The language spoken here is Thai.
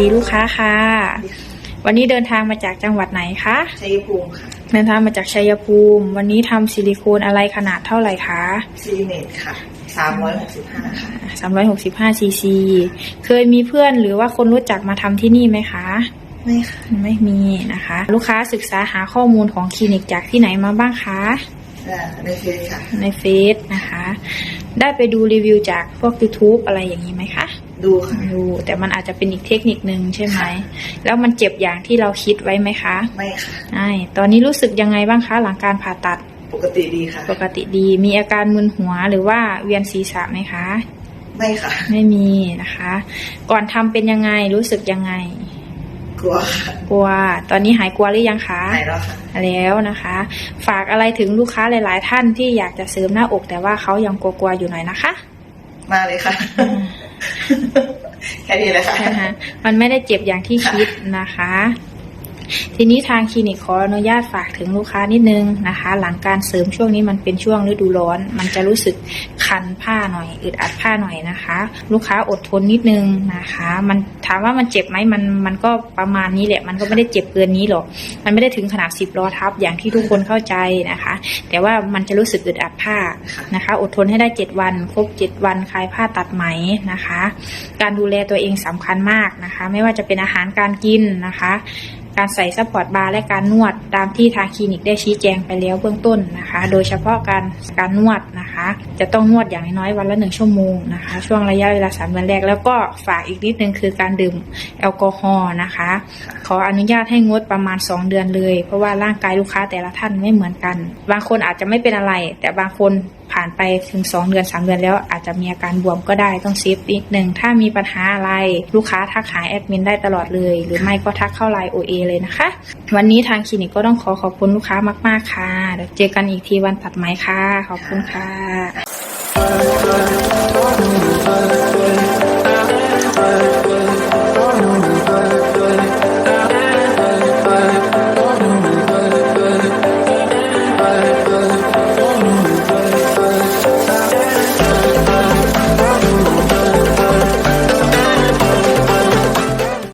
ดีลูกค้าค่ะ วันนี้เดินทางมาจากจังหวัดไหนคะชัยภูมิค่ะเดินทางมาจากชัยภูมิ วันนี้ทำซิลิโคนอะไรขนาดเท่าไหร่คะซีเมตค่ะสามร้อยหกสิบห้าค่ะ 365ซีซี เคยมีเพื่อนหรือว่าคนรู้จักมาทำที่นี่ไหมคะ ไม่ค่ะไม่มีนะคะ ลูกค้าศึกษาหาข้อมูลของคลินิกจากที่ไหนมาบ้างคะ เอ่อในเฟซค่ะ ในเฟซนะคะ ได้ไปดูรีวิวจากพวก YouTube อะไรอย่างนี้ไหมคะ ดูค่ะดู แต่มันอาจจะเป็นอีกเทคนิคนึงใช่ไหม แล้วมันเจ็บอย่างที่เราคิดไว้ไหมคะไม่ค่ะใช่ตอนนี้รู้สึกยังไงบ้างคะหลังการผ่าตัด ปกติดีค่ะ ปกติดีมีอาการมึนหัวหรือว่าเวียนศีรษะไหมคะ ไม่ค่ะ ไม่มีนะคะ ก่อนทำเป็นยังไงรู้สึกยังไงกลัวค่ะกลัว ตอนนี้หายกลัวหรือยังคะ หายแล้วค่ะ แล้วนะคะ ฝากอะไรถึงลูกค้าหลาย ๆ ท่านที่อยากจะเสริมหน้าอกแต่ว่าเขายังกลัวๆอยู่หน่อยนะคะ มาเลยค่ะ แค่นี้เลยค่ะ นะคะมันไม่ได้เจ็บอย่างที่คิดนะคะ ทีนี้ทางคลินิกขออนุญาตฝากถึงลูกค้านิดนึงนะคะ หลังการเสริมช่วงนี้มันเป็นช่วงฤดูร้อน มันจะรู้สึกคันผ้าหน่อยอึดอัดผ้าหน่อยนะคะ ลูกค้าอดทนนิดนึงนะคะ มันถามว่ามันเจ็บไหมมันมันก็ประมาณนี้แหละ มันก็ไม่ได้เจ็บเกินนี้หรอก มันไม่ได้ถึงขนาดสิบล้อทับอย่างที่ทุกคนเข้าใจนะคะ แต่ว่ามันจะรู้สึกอึดอัดผ้านะคะ อดทนให้ได้เจ็ดวันครบเจ็ดวันคลายผ้าตัดไหมนะคะ การดูแลตัวเองสำคัญมากนะคะ ไม่ว่าจะเป็นอาหารการกินนะคะ การใส่ซัพพอร์ตบาร์และการนวดตามที่ทางคลินิกได้ชี้แจงไปแล้วเบื้องต้นนะคะ โดยเฉพาะการการนวดนะคะ จะต้องนวดอย่างน้อยวันละหนึ่งชั่วโมงนะคะ ช่วงระยะเวลาสามเดือนแรกแล้วก็ฝากอีกนิดนึงคือการดื่มแอลกอฮอล์นะคะ ขออนุญาตให้งดประมาณ 2 เดือนเลย เพราะว่าร่างกายลูกค้าแต่ละท่านไม่เหมือนกัน บางคนอาจจะไม่เป็นอะไร แต่บางคน ผ่านไปถึง 2 เดือน 3 เดือนแล้วอาจจะมีอาการบวมก็ได้ต้องเซฟนิดหนึ่งถ้ามีปัญหาอะไรลูกค้าทักหาแอดมินได้ตลอดเลย หรือไม่ก็ทักเข้าไลน์ OA เลยนะคะ วันนี้ทางคลินิกก็ต้องขอขอบคุณลูกค้ามาก ๆ ค่ะเดี๋ยวเจอกันอีกทีวันตัดไหมค่ะ ขอบคุณค่ะ